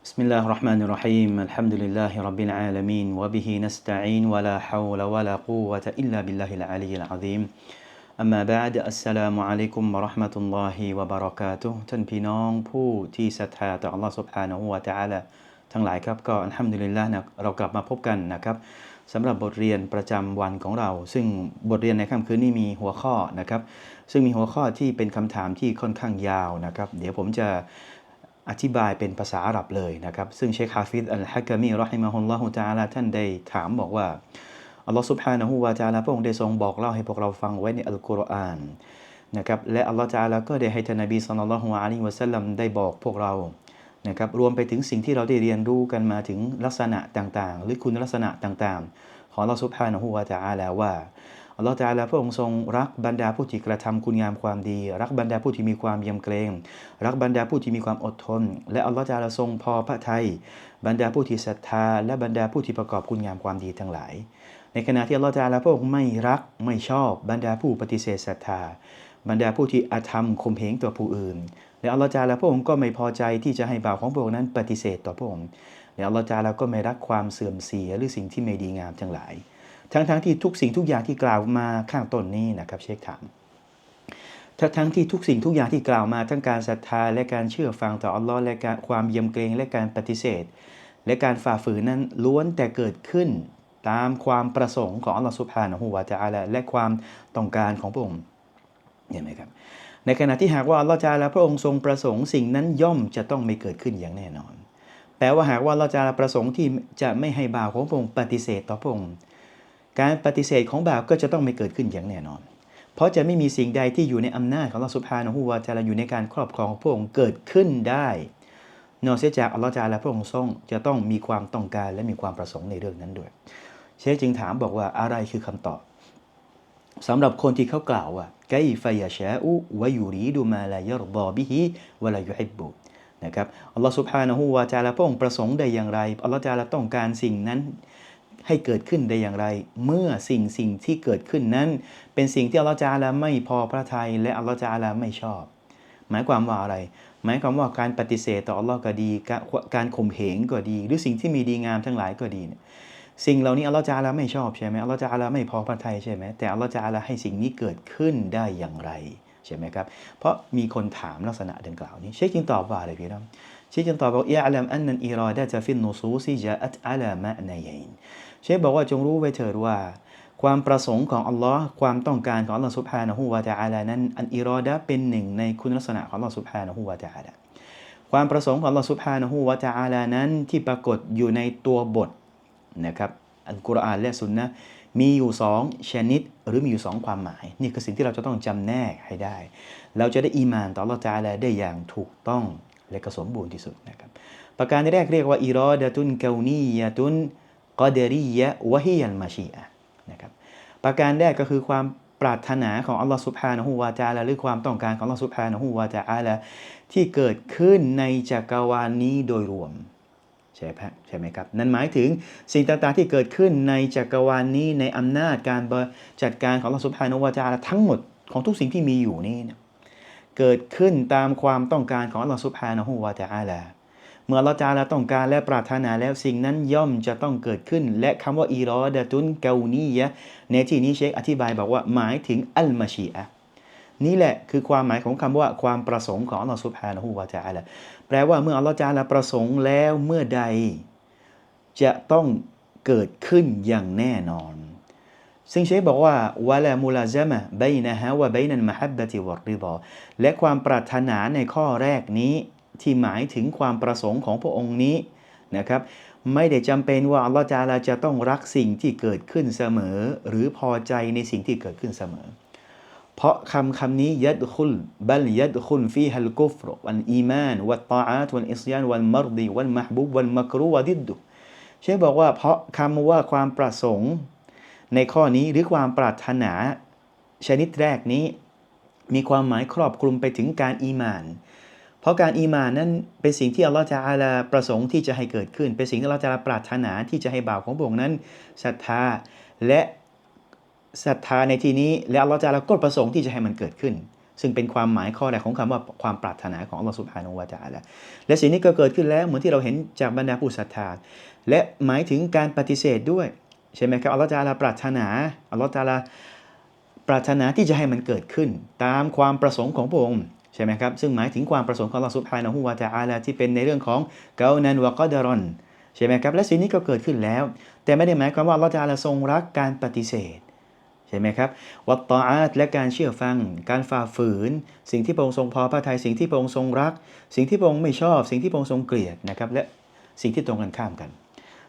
بسم الله الرحمن الرحيم الحمد لله رب العالمين وبه نستعين ولا حول ولا قوة إلا بالله العلي العظيم أما بعد السلام عليكم ورحمة الله وبركاته ท่านพี่น้องผู้ที่ศรัทธาต่อ Allah سبحانه และ تعالى ทั้งหลายครับก็อัลฮัมดุลิลละนะเรากลับมาพบกันนะครับสำหรับบทเรียนประจำวันของเรา ซึ่งบทเรียนในค่ำคืนนี้มีหัวข้อนะครับซึ่งมีหัวข้อที่เป็นคำถามที่ค่อนข้างยาวนะครับเดี๋ยวผมจะ อธิบายเป็นภาษาอาหรับเลยนะครับ ซึ่งเชคฮาฟิดอัลฮะกามีรอฮิมะฮุลลอฮุตาลาท่านได้ถามบอกว่าอัลลอฮฺสุบฮานะฮูวาตะอาลาพระองค์ได้ทรงบอกเล่าให้พวกเราฟังไว้ในอัลกุรอานนะครับและอัลลอฮฺตะอาลาก็ได้ให้ท่านนบีสัลลัลลอฮุอะลัยฮิวะสัลลัมได้บอกพวกเรานะครับรวมไปถึงสิ่งที่เราได้เรียนรู้กันมาถึงลักษณะต่างๆ หรือคุณลักษณะต่างๆ ของอัลลอฮฺสุบฮานะฮูวาตะอาลาว่า อัลลอฮฺตะอาลาพระองค์ทรงรักบรรดาผู้ที่กระทำคุณงามความดี รักบรรดาผู้ที่มีความยำเกรง รักบรรดาผู้ที่มีความอดทน และอัลลอฮฺตะอาลาทรงพอพระทัยบรรดาผู้ที่ศรัทธา และบรรดาผู้ที่ประกอบคุณงามความดีทั้งหลาย ในขณะที่อัลลอฮฺตะอาลาพระองค์ไม่รักไม่ชอบบรรดาผู้ปฏิเสธศรัทธา บรรดาผู้ที่อาธรรมข่มเหงต่อผู้อื่น และอัลลอฮฺตะอาลาพระองค์ก็ไม่พอใจที่จะให้บ่าวของพระองค์นั้นปฏิเสธต่อพระองค์และอัลลอฮฺตะอาลาก็ไม่รักความเสื่อมเสียหรือสิ่งที่ไม่ดีงามทั้งหลาย ทั้งๆทที่ทุกสิ่งทุกอย่างที่กล่าวมาข้างต้นนี้นะครับเชคถามทั้งทั้งที่ทุกสิ่งทุกอย่างที่กล่าวมาทั้งการศรัทธาและการเชื่อฟังต่ออัลลอฮ์และการความเยำเกรงและการปฏิเสธ และการฝ่าฝืนนั้นล้วนแต่เกิดขึ้นตามความประสงค์ของอัลลอฮ์สุบฮานะฮูวาตะอาลาและความต้องการของพระองค์เห็นไหมครับ ในขณะที่หากว่าอัลลอฮ์จาลาพระองค์ทรงประสงค์สิ่งนั้นย่อมจะต้องไม่เกิดขึ้นอย่างแน่นอนแปลว่าหากว่าอัลลอฮ์จาลาประสงค์ที่จะไม่ให้บ่าวของพระองค์ปฏิเสธต่อพระองค์ การปฏิเสธของบาวก็จะต้องไม่เกิดขึ้นอย่างแน่นอน เพราะจะไม่มีสิ่งใดที่อยู่ในอำนาจของอัลลอฮ์สุบฮานะฮูวาตะอาลาอยู่ในการครอบครองของพระองค์เกิดขึ้นได้นอกเสียจากอัลลอฮ์จาลาพระองค์ทรงจะต้องมีความต้องการและมีความประสงค์ในเรื่องนั้นด้วย เชคจึงถามบอกว่าอะไรคือคำตอบสำหรับคนที่เขากล่าวว่าไกฟยาชาอุวายูรีดูมาลายรดอบิฮิวลายุฮิบบุนะครับอัลลอฮ์สุบฮานะฮูวาจาลาพระองค์ประสงค์ได้อย่างไรอัลลอฮ์จาลาต้องการสิ่งนั้น ให้เกิดขึ้นได้อย่างไร เมื่อสิ่งสิ่งที่เกิดขึ้นนั้น เป็นสิ่งที่อัลลอฮ์จาลาไม่พอพระทัยและอัลลอฮ์จาลาไม่ชอบ หมายความว่าอะไร หมายความว่าการปฏิเสธต่ออัลลอฮ์ก็ดี การข่มเหงก็ดี หรือสิ่งที่มีดีงามทั้งหลายก็ดีเนี่ยสิ่งเหล่านี้อัลลอฮฺจาลาไม่ชอบใช่ไหมอัลลอฮฺจาลาไม่พอพระทัยใช่ไหมแต่อัลลอฮฺจาลาให้สิ่งนี้เกิดขึ้นได้อย่างไร ช่ไหมครับ เพราะมีคนถามลักษณะดังกล่าวนี้เชคจึงตอบว่าอะไรพี่น้องเชคจึงตอบว่าอิอัลลัมอันนันอิรอดะจะฟินนูซูซิจาอัตอาลามะนายนเชคบอกว่าจงรู้ไว้เถิดว่า ความประสงค์ของอัลลอฮ์ความต้องการของอัลลอฮ์สุบฮานะฮูวาตะอาลานั้นอันอิรอดะเป็นหนึ่งในคุณลักษณะของอัลลอฮ์สุบฮานะฮูวาตะอาลาความประสงค์ของอัลลอฮ์สุบฮานะฮูวาตะอาลานั้นที่ปรากฏอยู่ในตัวบทนะครับอัลกุรอานและสุนนะ มีอยู่สองชนิด หรือมีอยู่สองความหมาย นี่คือสิ่งที่เราจะต้องจำแนกให้ได้ เราจะได้อีมานต่อละจาแลได้อย่างถูกต้องและกสมบูรณ์ที่สุดนะครับ ประการแรกเรียกว่าอิรอดะตุนเกานียะตุนกอเดรียะวะฮิยัลมาชีอะนะครับประการแรกก็คือความปรารถนาของอัลลอฮฺสุบฮานะฮูวาจาลาหรือความต้องการของอัลลอฮฺสุบฮานะฮูวาจาลาที่เกิดขึ้นในจักรวาลนี้โดยรวม ใช่ไหมใช่ไหมครับ นั่นหมายถึงสิ่งต่างๆที่เกิดขึ้นในจักรวาลนี้ในอำนาจการจัดการของอัลอสุบฮานหูวาจาทั้งหมดของทุกสิ่งที่มีอยู่นี่เกิดขึ้นตามความต้องการของอัลอสุบฮานหูวาจาลาเมื่อเราจาลาต้องการและปรารถนาแล้วสิ่งนั้นย่อมจะต้องเกิดขึ้น และคำว่าอีรอดะตุนเกานียะในที่นี้เชคอธิบายบอกว่าหมายถึงอัลมาชีอะนี่แหละคือความหมายของคำว่าความประสงค์ของอัลลอฮฺสุบฮานะฮูวาจาลา แปลว่าเมื่ออัลลอฮฺจาลาประสงค์แล้วเมื่อใด จะต้องเกิดขึ้นอย่างแน่นอน ซึ่งเชคบอกว่าวะลามูลาซามะบยนะฮะวะบยนันมะฮับบะติวะริดอและความปรารถนาในข้อแรกนี้ ที่หมายถึงความประสงค์ของพระองค์นี้นะครับไม่ได้จำเป็นว่าอัลลอฮฺจาลาจะต้องรักสิ่งที่เกิดขึ้นเสมอ หรือพอใจในสิ่งที่เกิดขึ้นเสมอ เพราะคำคำนี้ยัดคุลบัลยัดคุลฟีฮัลกุฟรวันอีมานวัตตาอาตวันอิสยานวันมรดีวันมหบุบวันมักรุวดิดดุเช่บอกว่าเพราะคำว่าความประสงค์ ในข้อนี้หรือความปรารถนา ชนิดแรกนี้ มีความหมายครอบคลุมไปถึงการอีมาน เพราะการอีมานนั้นเป็นสิ่งที่อัลลอฮฺจะอาลาประสงค์ที่จะให้เกิดขึ้น เป็นสิ่งที่อัลลอฮฺจะปรารถนาที่จะให้บ่าวของพระองค์นั้นศรัทธาและ ศรัทธาในที่นี้และอัลลอฮฺจะละก็ประสงค์ที่จะให้มันเกิดขึ้น ซึ่งเป็นความหมายข้อแรกของคำว่าความปรารถนาของอัลลอฮฺสุบฮานาอูวาตาละและสิ่งนี้ก็เกิดขึ้นแล้วเหมือนที่เราเห็นจากบรรดาผู้ศรัทธา และหมายถึงการปฏิเสธด้วยใช่ไหมครับอัลลอฮฺตาลาปรารถนาอัลลอฮฺตาลาปรารถนาที่จะให้มันเกิดขึ้น ตามความประสงค์ของพระองค์ใช่ไหมครับซึ่งหมายถึงความประสงค์ของอัลลอฮฺสุบฮานาอูวาตาลาที่เป็นในเรื่องของเกานันวะกอดารอนใช่ไหมครับและสิ่งนี้ก็เกิดขึ้นแล้ว แต่ไม่ได้หมายความว่าอัลลอฮฺตาลาทรงรักการปฏิเสธ ใช่ไหมครับ วัตตาอาตและการเชื่อฟัง การฝ่าฝืน สิ่งที่พระองค์ทรงพอพระทัยสิ่งที่พระองค์ทรงรัก สิ่งที่พระองค์ไม่ชอบ สิ่งที่พระองค์ทรงเกลียดนะครับและสิ่งที่ตรงกันข้ามกัน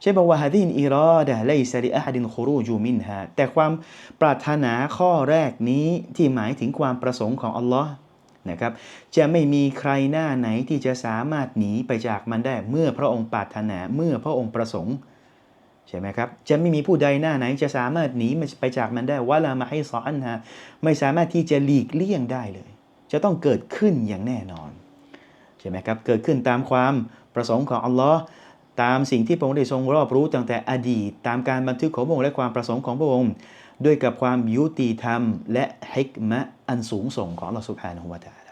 ใช่บอกว่าฮะดินอิรอดะไลซาลิอะฮัดินคูรูจูมินฮะแต่ความปรารถนาข้อแรกนี้ที่หมายถึงความประสงค์ของอัลลอฮ์นะครับจะไม่มีใครหน้าไหนที่จะสามารถหนีไปจากมันได้เมื่อพระองค์ปรารถนาเมื่อพระองค์ประสงค์ ใช่ไหมครับ จะไม่มีผู้ใดหน้าไหนจะสามารถหนีไปจากมันได้ว่าละมาให้สอนฮะไม่สามารถที่จะหลีกเลี่ยงได้เลย จะต้องเกิดขึ้นอย่างแน่นอนใช่ไหมครับเกิดขึ้นตามความประสงค์ของอัลลอฮ์ตามสิ่งที่พระองค์ได้ทรงรอบรู้ตั้งแต่อดีต ตามการบันทึกของพระองค์และความประสงค์ของพระองค์ด้วยกับความยุติธรรม และฮิกมะอันสูงส่งของอัลลอฮฺสุบฮานะฮูวะตา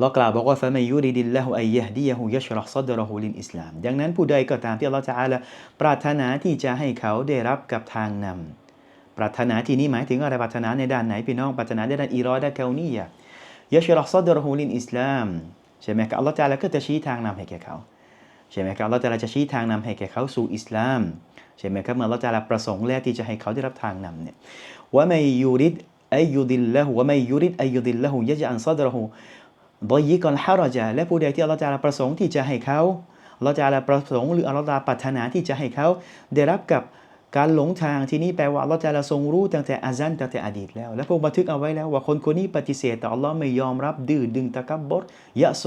เรากล่าวบอกว่าฟะมัยยูริดิลละฮุอัยยะดียะฮูยัชรห์ซัดรหูลินอิสลาม ดังนั้นผู้ใดก็ตามที่อัลลอฮฺจะอาลาปรารถนาที่จะให้เขาได้รับกับทางนำปรารถนาที่นี้หมายถึงอะไรปรารถนาในด้านไหนพี่น้องปรารถนาในด้านอิรอดะเกานียะยัชรห์ซัดรหูลินอิสลามใช่ไหมครับอัลลอฮฺจะอาลาก็จะชี้ทางนำให้แก่เขาใช่ไหมครับอัลลอฮฺจะอาลาจะชี้ทางนำให้แก่เขาสู่อิสลามใช่ไหมครับเมื่ออัลลอฮฺจะอาลาประสงค์แล้วที่จะให้เขาได้รับทางนำเนี่ยว่าไม่ยูริดอัยยุดิลละหูว่าไม่ยูริดอัยยุดิลละหูยะจะอันซัดรหู ดอยิกอนฮารจาและผู้ใดที่อัลลอฮฺจะประสงค์ที่จะให้เขาอัลลอฮฺจะประสงค์หรืออัลลอฮฺปรารถนาที่จะให้เขาได้รับกับการหลงทางที่นี้แปลว่าอัลลอฮฺจะทรงรู้ตั้งแต่อาซันตั้งแต่อดีตแล้ว และพวกบันทึกเอาไว้แล้วว่าคนคนนี้ปฏิเสธต่ออัลลอฮ์ไม่ยอมรับดื้อดึงตะกับบดยะโส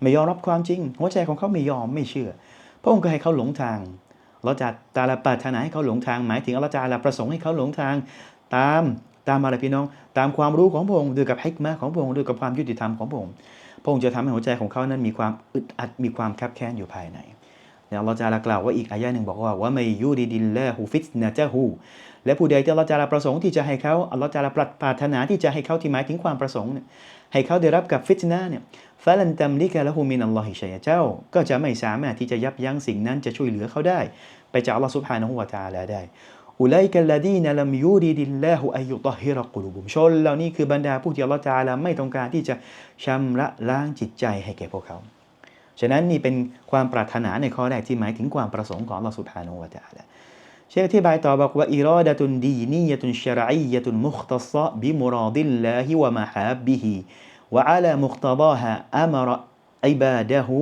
ไม่ยอมรับความจริง หัวใจของเขาไม่ยอมไม่เชื่อ พระองค์ก็ให้เขาหลงทางเราจะตาลาปรารถนาให้เขาหลงทาง หมายถึงอัลลอฮฺจะประสงค์ให้เขาหลงทาง ตาม ตามอะไรพี่น้อง ตามความรู้ของพระองค์ด้วยกับฮิกมะของพระองค์ด้วยกับความยุติธรรมของพระองค์พระองค์จะทำให้หัวใจของเขานั้นมีความอึดอัดมีความแคบแค้นอยู่ภายในแล้วเราจะกล่าวว่าอีกอายะหนึ่งบอกว่าว่าไม่ยูดีดินละหูฟิตนะเจหูและผู้ใดที่เราจะประสงค์ที่จะให้เขาอัลลอฮฺจะปรารถนาที่จะให้เขาที่หมายถึงความประสงค์ให้เขาได้รับกับฟิตนะเนี่ยฟาลันตัมลิกะละหูมินอัลลอฮิชัยเจ้า ก็จะไม่สามารถที่จะยับยั้งสิ่งนั้นจะช่วยเหลือเขาได้ ไปจากอัลลอฮฺซุบฮานะฮูวะตาลาได้ อุไลกัลลดีนลัมยูดีดิลลาหูอายุตอฮิรกุลุบุมชนเหล่านี้คือบรรดาผู้ที่อัลลอฮฺจาลาไม่ต้องการที่จะชำระล้างจิตใจให้แก่พวกเขา ฉะนั้นนี่เป็นความปรารถนาในข้อแรกที่หมายถึงความประสงค์ของอัลลอฮฺสุบฮานวะตาลาเชคอธิบายต่อบอกว่าอิรอดะตุนดีนียะตุนชรอียะตุนมุคตัศะบิมุราดิลลาฮิวะมะฮาบิฮิวะอาลามุคตดาฮะอัมรอิบาดะฮู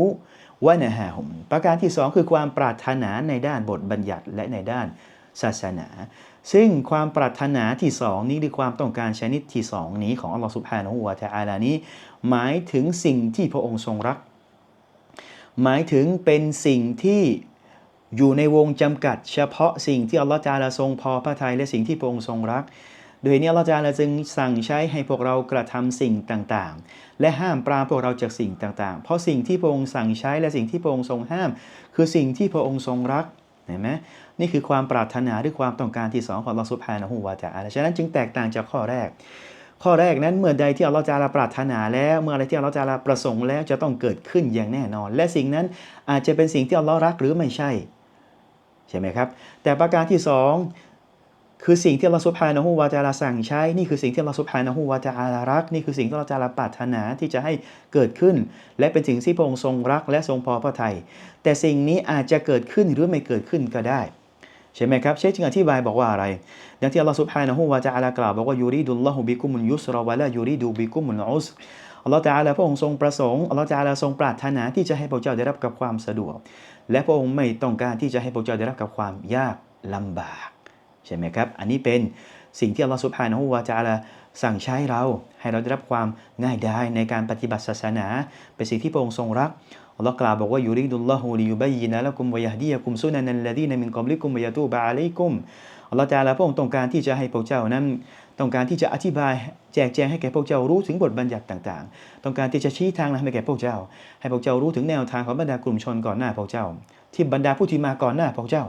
วะนะฮาฮุมประการที่สองคือความปรารถนาในด้านบทบัญญัติและในด้าน ศาสนา ซึ่งความปรารถนาที่สองนี้หรือความต้องการชนิดที่สองนี้ของอัลลอฮฺสุบฮานาหูวาตะอาลานี้ หมายถึงสิ่งที่พระองค์ทรงรัก หมายถึงเป็นสิ่งที่อยู่ในวงจำกัด เฉพาะสิ่งที่อัลลอฮฺจาลาทรงพอพระทัยและสิ่งที่พระองค์ทรงรัก โดยนี้อัลลอฮฺจาลาจึงสั่งใช้ให้พวกเรากระทำสิ่งต่างๆ และห้ามปรามพวกเราจากสิ่งต่างๆ เพราะสิ่งที่พระองค์สั่งใช้และสิ่งที่พระองค์ทรงห้าม คือสิ่งที่พระองค์ทรงรัก เห็นไหมนี่คือความปรารถนาหรือความต้องการที่สองของอัลอสุภานะฮูวาจะอาลาฉะนั้นจึงแตกต่างจากข้อแรก ข้อแรกนั้นเมื่อใดที่อัลลอฮฺจาลาปรารถนาแล้วเมื่อไรที่อัลลอฮฺจาลาประสงค์แล้วจะต้องเกิดขึ้นอย่างแน่นอน และสิ่งนั้นอาจจะเป็นสิ่งที่อัลลอฮฺรักหรือไม่ใช่ ใช่ไหมครับ แต่ประการที่สอง คือสิ่งที่อัลลอฮฺสุบฮานะฮูวาตะอาลาสั่งใช้ นี่คือสิ่งที่อัลลอฮฺสุบฮานะฮูวาตะอาลารัก นี่คือสิ่งที่อัลลอฮฺจาลาปรารถนาที่จะให้เกิดขึ้น และเป็นสิ่งที่พระองค์ทรงรักและทรงพอพระทัยแต่สิ่งนี้อาจจะเกิดขึ้นหรือไม่เกิดขึ้นก็ได้ใช่ไหมครับเชคจึงอธิบายบอกว่าอะไรอย่างที่อัลลอฮฺสุบฮานะฮูวะจะอาลากล่าวบอกว่ายูริดุลลอฮุบิกุมุลยุสรวะละยูริดูบิกุมุลอุสอัลลอฮฺจะอาลาพระองค์ทรงประสงค์อัลลอฮฺจะอาลาทรงปรารถนาที่จะให้พระเจ้าได้รับกับความสะดวก และพระองค์ไม่ต้องการที่จะให้พระเจ้าได้รับกับความยากลำบาก ใช่ไหมครับ อันนี้เป็นสิ่งที่อัลลอฮฺสุบฮานะฮูวะจาลาสั่งใช้เรา ให้เราได้รับความง่ายดายในการปฏิบัติศาสนา เป็นสิ่งที่พระองค์ทรงรักอัลลอฮ์กล่าวบอกว่ายูริดุลลอฮุลิยุบัยยินะละกุมวะยะดียะกุมซุนันัลลดีนมินกอบลิกุมวะยะตูบะอะลัยกุมอัลลอฮ์จาลาพระองค์ต้องการที่จะให้พวกเจ้านั้น ต้องการที่จะอธิบายแจกแจงให้แก่พวกเจ้ารู้ถึงบทบัญญัติต่างๆ ต้องการที่จะชี้ทางให้แก่พวกเจ้า ให้พวกเจ้ารู้ถึงแนวทางของบรรดากลุ่มชนก่อนหน้าพวกเจ้า ที่บรรดาผู้ที่มาก่อนหน้าพวกเจ้า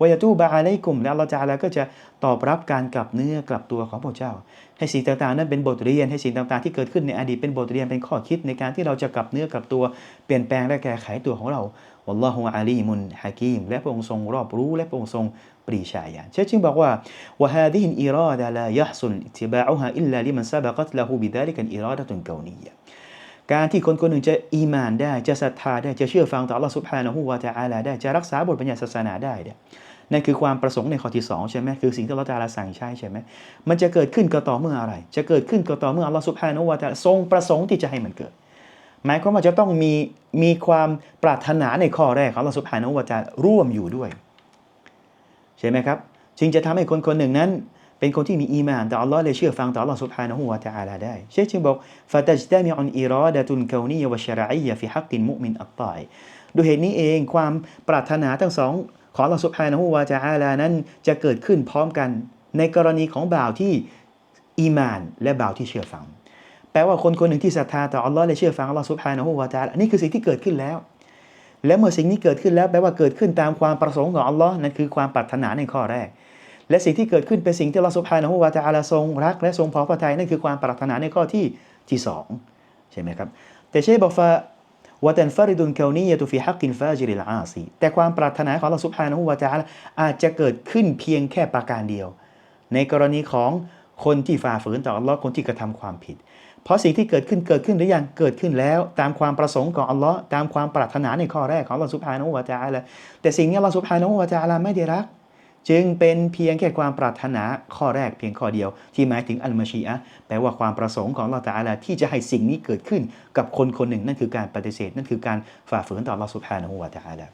ววยาตูบะอะลัยกุมและอัลลอฮฺจาลาก็จะตอบรับการกลับเนื้อกลับตัวของพระเจ้า ให้สิ่งต่างๆ นั้นเป็นบทเรียนให้สิ่งต่างๆ ที่เกิดขึ้นในอดีตเป็นบทเรียนเป็นข้อคิดในการที่เราจะกลับเนื้อกลับตัวเปลี่ยนแปลงและแก้ไขตัวของเราวัลลอฮุอาลีมุนฮะกีมและพระองค์ทรงรอบรู้และพระองค์ทรงปรีชาญาณเช่นจึงบอกว่าวะฮาดิฮินอิราดะลายะฮซุนอิติบะอุฮาอิลลาลิมันซะบะกัตละฮูบิดาลิกันอิราดะตุนกาวนียะ การที่คนคนหนึ่งจะอีมานได้ จะศรัทธาได้ จะเชื่อฟังต่อ Allah سبحانه และ تعالى ได้ จะรักษาบทบัญญัติศาสนาได้เนี่ยนั่นคือความประสงค์ในข้อที่2ใช่ไหมคือสิ่งที่เราตาลาสั่งใช้ใช่ไหมมันจะเกิดขึ้นก็ต่อเมื่ออะไร จะเกิดขึ้นก็ต่อเมื่อ Allah سبحانه และ تعالى ทรงประสงค์ที่จะให้มันเกิด หมายความว่าจะต้องมีมีความปรารถนาในข้อแรกของ Allah سبحانه และ تعالى ร่วมอยู่ด้วย ใช่ไหมครับจึงจะทำให้คนคนหนึ่งนั้น เป็นคนที่มีอีมานต่อ Allah ฮ์ละเชื่อฟังต่อ Allah سبحانه และ تعالى ได้ เชคจึงบอกฟาตัจตามิอันอิรอดะตุนเกานียวะชรอียะฟิฮักตินมุมินอัตตายดยเหตุนี้เองความปรารถนาทั้งสองของ Allah سبحانه และ تعالى นั้นจะเกิดขึ้นพร้อมกัน ในกรณีของบ่าวที่อีมาน และบ่าวที่เชื่อฟัง แปลว่าคนคนหนึ่งที่ศรัทธาต่อ Allah และเชื่อฟัง Allah سبحانه และ تعالى ะอาลนี่คือสิ่งที่เกิดขึ้นแล้ว และเมื่อสิ่งนี้เกิดขึ้นแล้วแปลว่าเกิดขึ้นตามความประสงค์ของ Allah นั่นคือความปรารถนาในข้อแรก และสิ่งที่เกิดขึ้นเป็นสิ่งที่เราสุภานะฮูวาตาลาทรงรัก และทรงพอพระทัยนั่นคือความปรารถนาในข้อที่ที่สองใช่ไหมครับ แต่เชบอกว่าวะตันฟาริดุนเกานียตุฟิฮักกินฟาจิริลอาซีแต่ความปรารถนาของเราสุภานะฮูวาตาอาลาอาจจะเกิดขึ้นเพียงแค่ประการเดียว ในกรณีของคนที่ฝ่าฝืนต่ออัลลอฮ์คนที่กระทำความผิด เพราะสิ่งที่เกิดขึ้นเกิดขึ้นหรือยังเกิดขึ้นแล้ว ตามความประสงค์ของอัลลอฮ์ตามความปรารถนาในข้อแรกของเราสุภานะฮูวาตาลาแต่สิ่งนี้เราสุภานะฮูวาตาอาลาไม่ได้รัก จึงเป็นเพียงแค่ความปรารถนาข้อแรกเพียงข้อเดียว ที่หมายถึงอัลมาชีอะแปลว่าความประสงค์ของเราแต่ละที่จะให้สิ่งนี้เกิดขึ้นกับคนคนหนึ่ง นั่นคือการปฏิเสธ นั่นคือการฝ่าฝืนต่อเราสุภาณหัวตาละ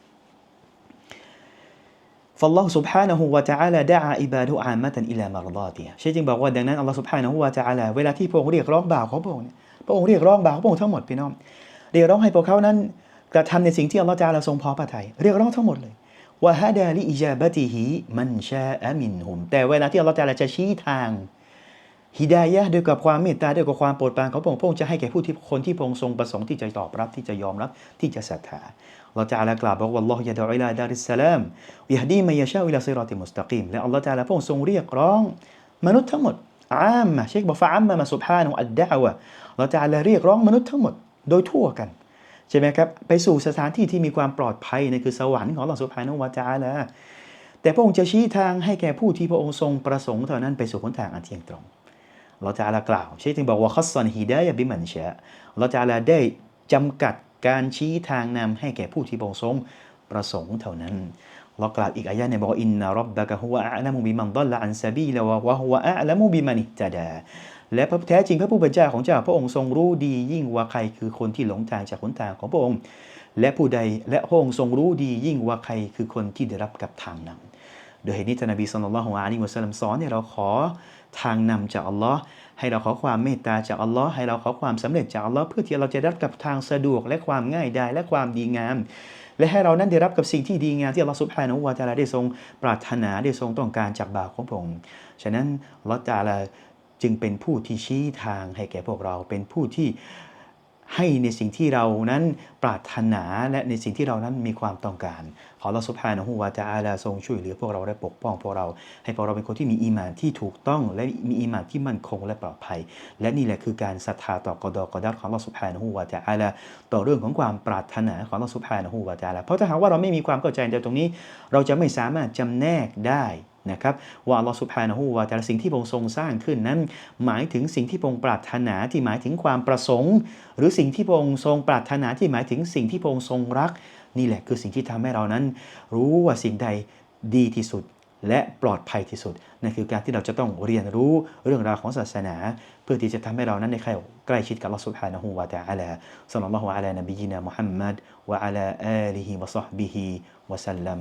فالله سبحانه وتعالى دعا عباده عامة إلى مرضاته ใช่จึงบอกว่าดังนั้นอัลลอฮฺ سبحانه และ تعالى เวลาที่พระองค์เรียกร้องบ่าวของพระองค์พระองค์เรียกร้องบ่าวของพระองค์ทั้งหมดพี่น้องเรียกร้องให้พวกเขานั้นกระทำในสิ่งที่อัลลอฮฺจะทรงพอพระทัยเรียกร้องทั้งหมดเลย ว่าฮะดาลิอิจาบติฮิมันชาอามินหุม แต่เวลาที่อัลลอฮฺจะชี้ทางฮิดายะด้วยกับความเมตตาด้วยกับความโปรดปรานของพระองค์พระองค์จะให้แก่ผู้ที่คนที่พระองค์ทรงประสงค์ที่จะตอบรับที่จะยอมรับที่จะศรัทธาเราจะอาลากล่าวบอกว่าอัลลอฮฺยะดอิลาดาริสสลามยะฮดีมัยยะชาอิลาซิรอติมุสตะกีมและอัลลอฮฺจะอาลาพระองค์ทรงเรียกร้อง มนุษย์ทั้งหมดอามมะเชคบอกฟะอัมมะมาสุบฮานุอัดดะวะเราจะอาลาเรียกร้องมนุษย์ทั้งหมดโดยทั่วกัน ใช่ไหมครับ ไปสู่สถานที่ที่มีความปลอดภัยในคือสวรรค์ของเราสุภานุวาจาละแต่พระองค์จะชี้ทางให้แก่ผู้ที่พระองค์ทรงประสงค์เท่านั้นไปสู่หนทางอันเที่ยงตรงเราจะอาลากล่าวใช่ถึงบอกว่าคัสซันฮีดายบิมันเชะเราจะอาลาได้จำกัดการชี้ทางนำให้แก่ผู้ที่พระองค์ทรงประสงค์เท่านั้นเรากล่าวอีกอายะเนี่ยบอกอินนารบบะกะฮุวะอัลลมุบิมันดัลละอันซาบีละวะฮุวะอัลลมุบิมันอิตดา และพระแท้จริงพระผู้เป็นเจ้าของเจ้าพระองค์ทรงรู้ดียิ่งว่าใครคือคนที่หลงทางจากหนทางของพระองค์ และผู้ใดและพระองค์ทรงรู้ดียิ่งว่าใครคือคนที่ได้รับกับทางนำโดยเหตุนี้ท่านนบีสุลต่านละฮ์อะลัยฮิวะสัลลัมสอนให้เราขอทางนำจากอัลลอฮ์ให้เราขอความเมตตาจากอัลลอฮ์ให้เราขอความสำเร็จจากอัลลอฮ์เพื่อที่เราจะได้รับกับทางสะดวกและความง่ายได้และความดีงาม และให้เรานั้นได้รับกับสิ่งที่ดีงามที่อัลลอฮ์สุบฮานะวะตาลาได้ทรงปรารถนาได้ทรงต้องการจากบ่าวของพระองค์ฉะนั้นอัลลอฮ์ตะอาลา จึงเป็นผู้ที่ชี้ทางให้แก่พวกเราเป็นผู้ที่ให้ในสิ่งที่เรานั้นปรารถนาและในสิ่งที่เรานั้นมีความต้องการ ขอเราสุภานะฮูวาจาอาลาทรงช่วยเหลือพวกเราได้ปกป้องพวกเรา ให้พวกเราเป็นคนที่มีอีมานที่ถูกต้อง และมีอีมานที่มั่นคงและปลอดภัย และนี่แหละคือการศรัทธาต่อกอดอกอดัตของเราสุภานะฮูวาจาอาลาต่อเรื่องของความปรารถนาของเราสุภานะฮูวาจาอาลาเพราะถ้าหากว่าเราไม่มีความเข้าใจในตรงนี้ เราจะไม่สามารถจำแนกได้ นะครับว่าลอสุบฮานะฮูว่าแต่สิ่งที่พระองค์ทรงสร้างขึ้นนั้น หมายถึงสิ่งที่พระองค์ปรารถนาที่หมายถึงความประสงค์ หรือสิ่งที่พระองค์ทรงปรารถนาที่หมายถึงสิ่งที่พระองค์ทรงรัก นี่แหละคือสิ่งที่ทำให้เรานั้น รู้ว่าสิ่งใดดีที่สุดและปลอดภัยที่สุดนั่นคือการที่เราจะต้องเรียนรู้เรื่องราวของศาสนา เพื่อที่จะทำให้เรานั้นใด้ใกล้ชิดกับลอสุภานะฮูว่าแต่อะไรสำหรัลลอฮุอะลันบีนะมุฮัมมัดวะอัลาอาลีฮิวะซอฮบิฮิวะสัลลัม